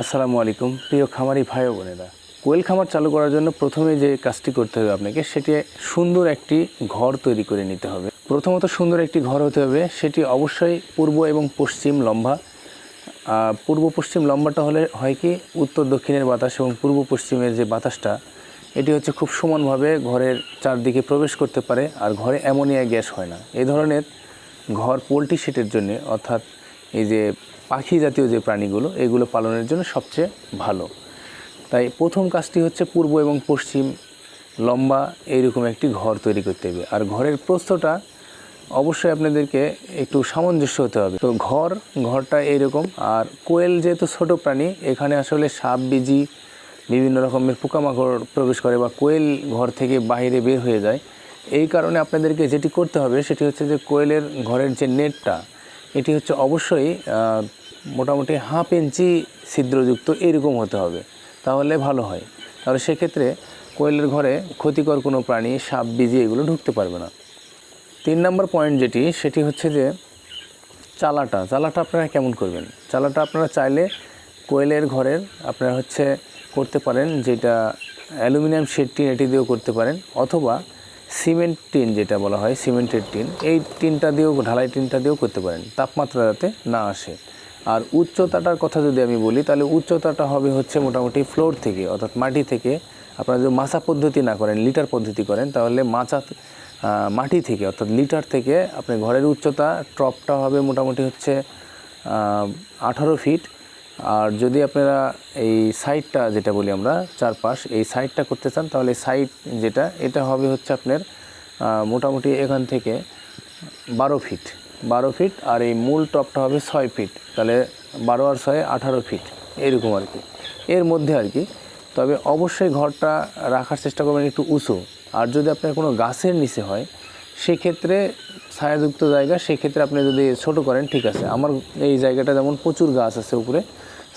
আসসালামু আলাইকুম। প্রিয় খামারি ভাই বোনেরা, কোয়েল খামার চালু করার জন্য প্রথমে যে কাজটি করতে হবে আপনাকে, সেটি সুন্দর একটি ঘর তৈরি করে নিতে হবে। প্রথমত সুন্দর একটি ঘর হতে হবে, সেটি অবশ্যই পূর্ব এবং পশ্চিম লম্বা। পূর্ব পশ্চিম লম্বাটা হলে হয় কি, উত্তর দক্ষিণের বাতাস এবং পূর্ব পশ্চিমের যে বাতাসটা, এটি হচ্ছে খুব সমানভাবে ঘরের চারদিকে প্রবেশ করতে পারে, আর ঘরে অ্যামোনিয়া গ্যাস হয় না। এই ধরনের ঘর পোলট্রি সেটের জন্য, অর্থাৎ এই যে পাখি জাতীয় যে প্রাণীগুলো, এগুলো পালনের জন্য সবচেয়ে ভালো। তাই প্রথম কাজটি হচ্ছে পূর্ব এবং পশ্চিম লম্বা এইরকম একটি ঘর তৈরি করতে হবে। আর ঘরের প্রস্থটা অবশ্যই আপনাদেরকে একটু সামঞ্জস্য হতে হবে। তো ঘর, ঘরটা এইরকম। আর কোয়েল যেহেতু ছোট প্রাণী, এখানে আসলে সাপ, বিজি, বিভিন্ন রকমের পোকামাকড় প্রবেশ করে বা কোয়েল ঘর থেকে বাইরে বের হয়ে যায়। এই কারণে আপনাদেরকে যেটি করতে হবে, সেটি হচ্ছে যে কোয়েলের ঘরের যে নেটটা এটি হচ্ছে অবশ্যই মোটামুটি হাফ ইঞ্চি ছিদ্রযুক্ত এরকম হতে হবে, তাহলে ভালো হয়। তাহলে সেক্ষেত্রে কোয়েলের ঘরে ক্ষতিকর কোনো প্রাণী, সাপ, বিজি এগুলো ঢুকতে পারবে না। তিন নম্বর পয়েন্ট যেটি, সেটি হচ্ছে যে চালাটা। চালাটা আপনারা কেমন করবেন? চালাটা আপনারা চাইলে কোয়েলের ঘরের আপনারা হচ্ছে করতে পারেন, যেটা অ্যালুমিনিয়াম শেড টিন এটি দিয়েও করতে পারেন, অথবা সিমেন্ট টিন যেটা বলা হয়, সিমেন্টের টিন, এই টিনটা দিয়েও, ঢালাই টিনটা দিয়েও করতে পারেন। তাপমাত্রা যাতে না আসে। আর উচ্চতাটার কথা যদি আমি বলি, তাহলে উচ্চতাটা হবে হচ্ছে মোটামুটি ফ্লোর থেকে, অর্থাৎ মাটি থেকে। আপনারা যদি মাছা পদ্ধতি না করেন, লিটার পদ্ধতি করেন, তাহলে মাচা মাটি থেকে, অর্থাৎ লিটার থেকে আপনি ঘরের উচ্চতা, টপটা হবে মোটামুটি হচ্ছে আঠারো ফিট। আর যদি আপনারা এই সাইডটা যেটা বলি আমরা, চারপাশ, এই সাইডটা করতে চান, তাহলে সাইড যেটা, এটা হবে হচ্ছে আপনার মোটামুটি এখান থেকে বারো ফিট বারো ফিট, আর এই মূল টপটা হবে ছয় ফিট, তাহলে বারো আর ছয় আঠারো ফিট, এরকম আর কি। এর মধ্যে আর কি, তবে অবশ্যই ঘরটা রাখার চেষ্টা করবেন একটু উঁচু। আর যদি আপনার কোনো গাছের নিচে হয় সেক্ষেত্রে ছায়াযুক্ত জায়গা, সেক্ষেত্রে আপনি যদি ছোট করেন, ঠিক আছে। আমার এই জায়গাটা যেমন প্রচুর গাছ আছে উপরে,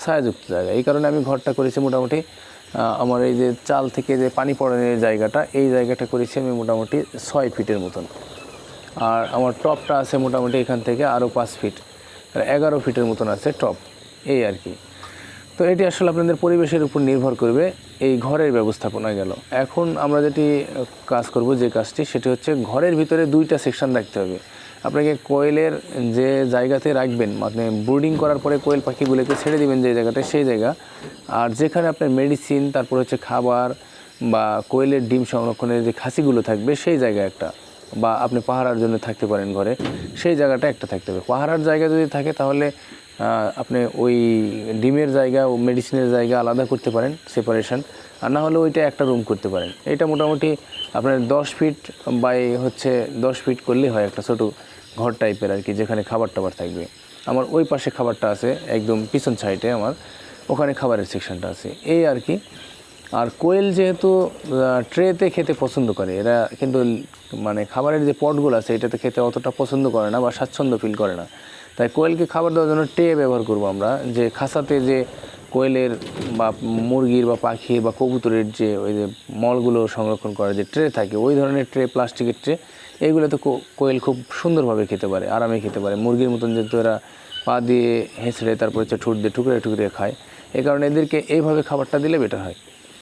ছায়াযুক্ত জায়গা। এই কারণে আমি ঘরটা করেছি মোটামুটি আমার এই যে চাল থেকে যে পানি পড়ানোর জায়গাটা, এই জায়গাটা করেছি আমি মোটামুটি ছয় ফিটের মতন। আর আমার টপটা আছে মোটামুটি এখান থেকে আরও পাঁচ ফিট, এগারো ফিটের মতন আছে টপ, এই আর কি। তো এটি আসলে আপনাদের পরিবেশের উপর নির্ভর করবে। এই ঘরের ব্যবস্থাপনা গেল। এখন আমরা যেটি কাজ করব যে কাজটি, সেটি হচ্ছে ঘরের ভিতরে দুইটা সেকশন রাখতে হবে। আপনাকে কোয়েলের যে জায়গাতে রাখবেন মানে ব্রুডিং করার পরে কোয়েল পাখিগুলোকে ছেড়ে দিবেন যে জায়গাটা সেই জায়গা। আর যেখানে আপনার মেডিসিন, তারপর হচ্ছে খাবার বা কোয়েলের ডিম সংরক্ষণের যে খাসিগুলো থাকবে, সেই জায়গা একটা। বা আপনি পাহারার জন্য থাকতে পারেন ঘরে, সেই জায়গাটা একটা থাকতে হবে। পাহারার জায়গা যদি থাকে, তাহলে আপনি ওই ডিমের জায়গা ও মেডিসিনের জায়গা আলাদা করতে পারেন সেপারেশন আর না হলে ওইটা একটা রুম করতে পারেন। এটা মোটামুটি আপনার দশ ফিট বাই হচ্ছে দশ ফিট করলেই হয় একটা ছোটো ঘর টাইপের আর কি, যেখানে খাবার টাবার থাকবে। আমার ওই পাশে খাবারটা আছে, একদম পিছন সাইডে আমার। ওখানে খাবারের সেকশনটা আছে। এই আর কি। আর কোয়েল যেহেতু ট্রেতে খেতে পছন্দ করে, এরা কিন্তু মানে খাবারের যে পটগুলো আছে, এটাতে খেতে অতটা পছন্দ করে না বা স্বাচ্ছন্দ্য ফিল করে না। তাই কোয়েলকে খাবার দেওয়ার জন্য ট্রে ব্যবহার করব আমরা, যে খাসাতে যে কোয়েলের বা মুরগির বা পাখির বা কবুতরের যে ওই যে মলগুলো সংরক্ষণ করার যে ট্রে থাকে, ওই ধরনের ট্রে, প্লাস্টিকের ট্রে এইগুলো তো কোয়েল খুব সুন্দরভাবে খেতে পারে, আরামে খেতে পারে। মুরগির মতন যেহেতু এরা পা দিয়ে হেঁচড়ে, তারপর হচ্ছে ঠুট দিয়ে, টুকরে টুকরে খায় এই কারণে এদেরকে এইভাবে খাবারটা দিলে বেটার হয়।